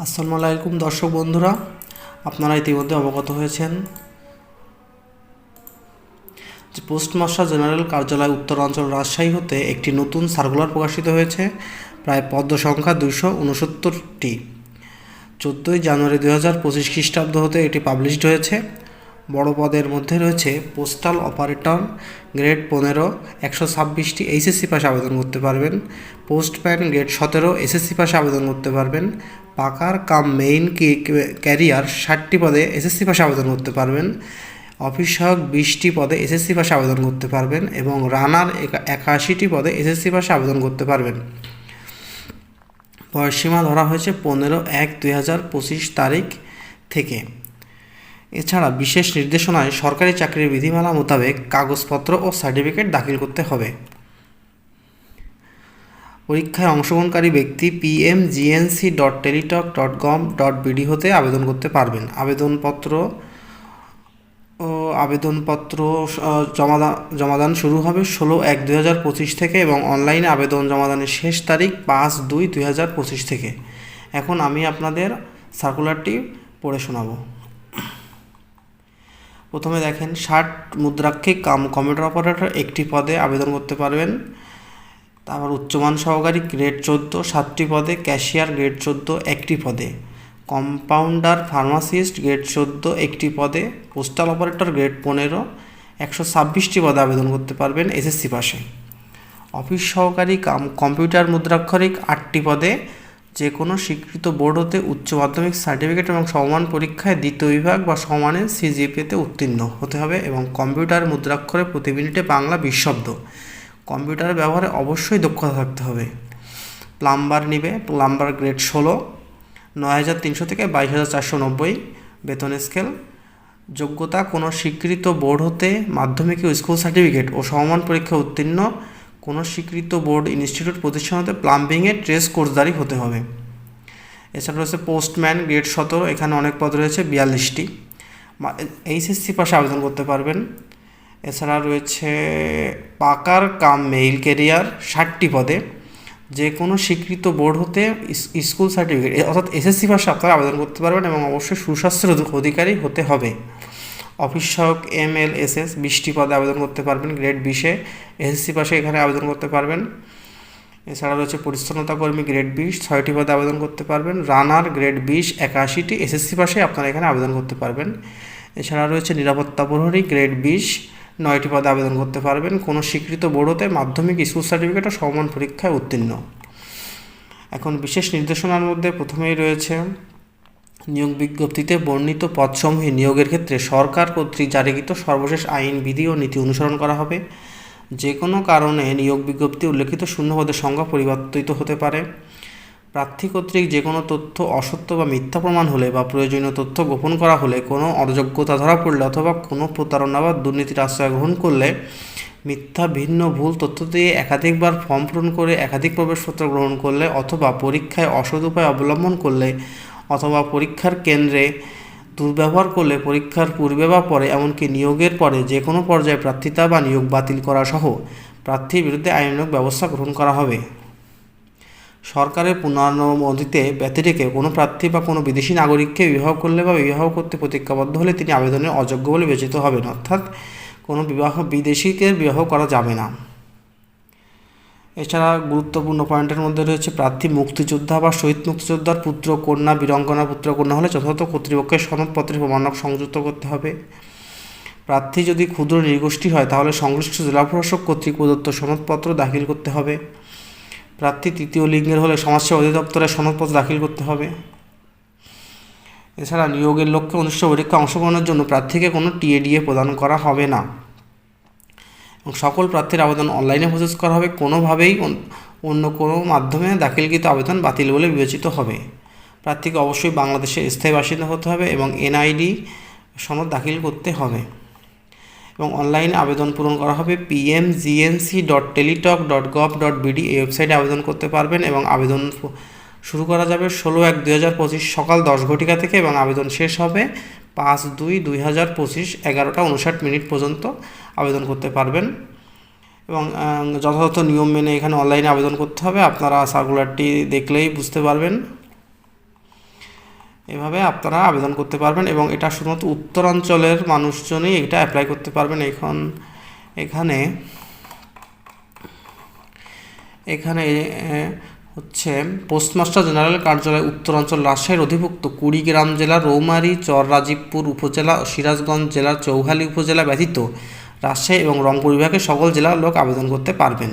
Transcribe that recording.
আসসালামু আলাইকুম, দর্শক বন্ধুরা। আপনারা ইতিমধ্যে অবগত হয়েছেন যে পোস্টমাস্টার জেনারেল কার্যালয় উত্তরাঞ্চল রাজশাহী হতে একটি নতুন সার্কুলার প্রকাশিত হয়েছে, প্রায় পদ্ম সংখ্যা দুইশো উনসত্তরটি। চোদ্দোই জানুয়ারি দু হাজার পঁচিশ খ্রিস্টাব্দ হতে এটি পাবলিশড হয়েছে। বড় পদের মধ্যে রয়েছে পোস্টাল অপারেটর গ্রেড পনেরো, একশো ছাব্বিশটি এইচএসসি পাশে আবেদন করতে পারবেন। পোস্টম্যান গ্রেড সতেরো এসএসসি পাশে আবেদন করতে পারবেন। পাকার কাম মেইন ক্যারিয়ার ষাটটি পদে এসএসসি পাশে আবেদন করতে পারবেন। অফিস সহায়ক বিশটি পদে এসএসসি পাশে আবেদন করতে পারবেন এবং রানার একাশিটি পদে এসএসসি পাশে আবেদন করতে পারবেন। বয়সীমা ধরা হয়েছে পনেরো এক দুই হাজার পঁচিশ তারিখ থেকে। এছাড়া বিশেষ নির্দেশনায় সরকারি চাকরির বিধিমালা মোতাবেক কাগজপত্র ও সার্টিফিকেট দাখিল করতে হবে। পরীক্ষায় অংশগ্রহণকারী ব্যক্তি PM GNC dot Teletalk dot gov dot BD হতে আবেদন করতে পারবেন। আবেদনপত্র ও আবেদনপত্র জমাদান জমাদান শুরু হবে ষোলো এক দুই হাজার পঁচিশ থেকে এবং অনলাইনে আবেদন জমাদানের শেষ তারিখ পাঁচ দুই দুই হাজার পঁচিশ থেকে। এখন আমি আপনাদের সার্কুলারটি পড়ে শোনাবো। প্রথমে দেখেন ষাট মুদ্রাক্ষিক কাম কম্পিউটার অপারেটর একটি পদে আবেদন করতে পারবেন। তারপর উচ্চমান সহকারী গ্রেড চোদ্দ, সাতটি পদে ক্যাশিয়ার গ্রেড চোদ্দ, একটি পদে। কম্পাউন্ডার ফার্মাসিস্ট গ্রেড চোদ্দ, একটি পদে। পোস্টাল অপারেটর গ্রেড পনেরো, একশো ছাব্বিশটি পদে আবেদন করতে পারবেন এসএসসি পাশে। অফিস সহকারী কাম, কম্পিউটার মুদ্রাক্ষরিক আটটি পদে। যে কোনো স্বীকৃত বোর্ড হতে উচ্চ মাধ্যমিক সার্টিফিকেট এবং সমান পরীক্ষায় দ্বিতীয় বিভাগ বা সমানের সিজিপিএতে উত্তীর্ণ হতে হবে এবং কম্পিউটার মুদ্রাক্ষরে প্রতি মিনিটে বাংলা বিশব্দ কম্পিউটারের ব্যবহারে অবশ্যই দক্ষতা থাকতে হবে। প্লাম্বার নিবে, প্লাম্বার গ্রেড ষোলো, নয় হাজার তিনশো থেকে বাইশ হাজার চারশো নব্বই, বেতন স্কেল। যোগ্যতা কোনো স্বীকৃত বোর্ড হতে মাধ্যমিক স্কুল সার্টিফিকেট ও সমমান পরীক্ষা উত্তীর্ণ কোনো স্বীকৃত বোর্ড, ইনস্টিটিউট, প্রতিষ্ঠান হতে প্লাম্বিংয়ের ট্রেস কোর্সদারি হতে হবে। এছাড়া রয়েছে পোস্টম্যান গ্রেড সতেরো, এখানে অনেক পদ রয়েছে, বিয়াল্লিশটি। এইচএসসি পাশে আবেদন করতে পারবেন। এছাড়া রয়েছে পাকার কাম মেইল কেরিয়ার ষাটটি পদে। যে কোনো স্বীকৃত বোর্ড হতে স্কুল সার্টিফিকেট অর্থাৎ এসএসসি পাশে আপনারা আবেদন করতে পারবেন এবং অবশ্যই সুস্বাস্থ্যের অধিকারী হতে হবে। অফিস সহায়ক এম এল এস এস বিশটি পদে আবেদন করতে পারবেন, গ্রেড বিশে এসএসসি পাশে এখানে আবেদন করতে পারবেন। এছাড়া রয়েছে পরিচ্ছন্নতা কর্মী গ্রেড বিশ, ছয়টি পদে আবেদন করতে পারবেন। রানার গ্রেড বিশ, একাশিটি এসএসসি পাশে আপনারা এখানে আবেদন করতে পারবেন। এছাড়া রয়েছে নিরাপত্তা প্রহরী গ্রেড বিশ, নয়টি পদে আবেদন করতে পারবেন। কোনো স্বীকৃত বোর্ডতে মাধ্যমিক স্কুল সার্টিফিকেট ও সমান পরীক্ষায় উত্তীর্ণ। এখন বিশেষ নির্দেশনার মধ্যে প্রথমেই রয়েছে নিয়োগ বিজ্ঞপ্তিতে বর্ণিত পদসমূহে নিয়োগের ক্ষেত্রে সরকার কর্তৃক জারিকৃত সর্বশেষ আইন, বিধি ও নীতি অনুসরণ করা হবে। যে কোনো কারণে নিয়োগ বিজ্ঞপ্তি উল্লেখিত শূন্যপদের সংখ্যা পরিবর্তিত হতে পারে। প্রার্থী কর্তৃক যে কোনো তথ্য অসত্য বা মিথ্যা প্রমাণ হলে বা প্রয়োজনীয় তথ্য গোপন করা হলে, কোনো অযোগ্যতা ধরা পড়লে অথবা কোনো প্রতারণা বা দুর্নীতির আশ্রয় গ্রহণ করলে মিথ্যা, ভিন্ন, ভুল তথ্য দিয়ে একাধিকবার ফর্ম পূরণ করে একাধিক প্রবেশপত্র গ্রহণ করলে অথবা পরীক্ষায় অসৎ উপায় অবলম্বন করলে অথবা পরীক্ষার কেন্দ্রে দুর্ব্যবহার করলে পরীক্ষার পূর্বে বা পরে এমনকি নিয়োগের পরে যে কোনো পর্যায়ে প্রার্থিতা বা নিয়োগ বাতিল করা সহ প্রার্থীর বিরুদ্ধে আইনানুগ ব্যবস্থা গ্রহণ করা হবে। সরকারের পুনরানুমোদিতে ব্যতিরেকে কোনো প্রার্থী বা কোনো বিদেশি নাগরিককে বিবাহ করলে বা বিবাহ করতে প্রতিজ্ঞাবদ্ধ হলে তিনি আবেদনের অযোগ্য বলে বিবেচিত হবেন। অর্থাৎ কোনো বিবাহ বিদেশিকে বিবাহ করা যাবে না। এছাড়া গুরুত্বপূর্ণ পয়েন্টের মধ্যে রয়েছে প্রার্থী, মুক্তিযোদ্ধা বা শহীদ মুক্তিযোদ্ধার পুত্র, কন্যা, বীরঙ্গনা পুত্র, কন্যা হলে যথাযথ কর্তৃপক্ষের সনদপত্রের প্রমাণক সংযুক্ত করতে হবে। প্রার্থী যদি ক্ষুদ্র নির্গোষ্ঠী হয়, তাহলে সংশ্লিষ্ট জেলা প্রশাসক কর্তৃক প্রদত্ত সনদপত্র দাখিল করতে হবে। প্রার্থী তৃতীয় লিঙ্গের হলে সমাজসেবা অধিদপ্তরে সনদপত্র দাখিল করতে হবে। এছাড়া নিয়োগের লক্ষ্যে অনুষ্ঠিত পরীক্ষা অংশগ্রহণের জন্য প্রার্থীকে কোনো টিএডিএ প্রদান করা হবে না। এবং সকল প্রার্থীর আবেদন অনলাইনে প্রসেস করা হবে। কোনোভাবেই অন্য কোনো মাধ্যমে দাখিলকৃত আবেদন বাতিল বলে বিবেচিত হবে। প্রার্থীকে অবশ্যই বাংলাদেশের স্থায়ী বাসিন্দা হতে হবে এবং এনআইডি সনদ দাখিল করতে হবে। এবং অনলাইনে আবেদন পূরণ করা হবে। PM GNC dot Teletalk dot gov dot BD এই ওয়েবসাইটে আবেদন করতে পারবেন এবং আবেদন শুরু করা যাবে ষোলো এক দুই হাজার পঁচিশ সকাল দশ ঘটিকা থেকে এবং আবেদন শেষ হবে পাঁচ দুই দুই হাজার পঁচিশ এগারোটা উনষাট মিনিট পর্যন্ত আবেদন করতে পারবেন। এবং যথাযথ নিয়ম মেনে এখানে অনলাইনে আবেদন করতে হবে। আপনারা সার্কুলারটি দেখলেই বুঝতে পারবেন। এভাবে আপনারা আবেদন করতে পারবেন এবং এটা শুধুমাত্র উত্তরাঞ্চলের মানুষজনই এটা অ্যাপ্লাই করতে পারবেন এখন। এখানে এখানে হচ্ছে পোস্টমাস্টার জেনারেল কার্যালয় উত্তরাঞ্চল রাজশাহীর অধিভুক্ত কুড়িগ্রাম জেলা রৌমারী, চররাজীবপুর উপজেলা ও সিরাজগঞ্জ জেলার চৌহালি উপজেলা ব্যতীত রাজশাহী এবং রংপুর বিভাগের সকল জেলার লোক আবেদন করতে পারবেন।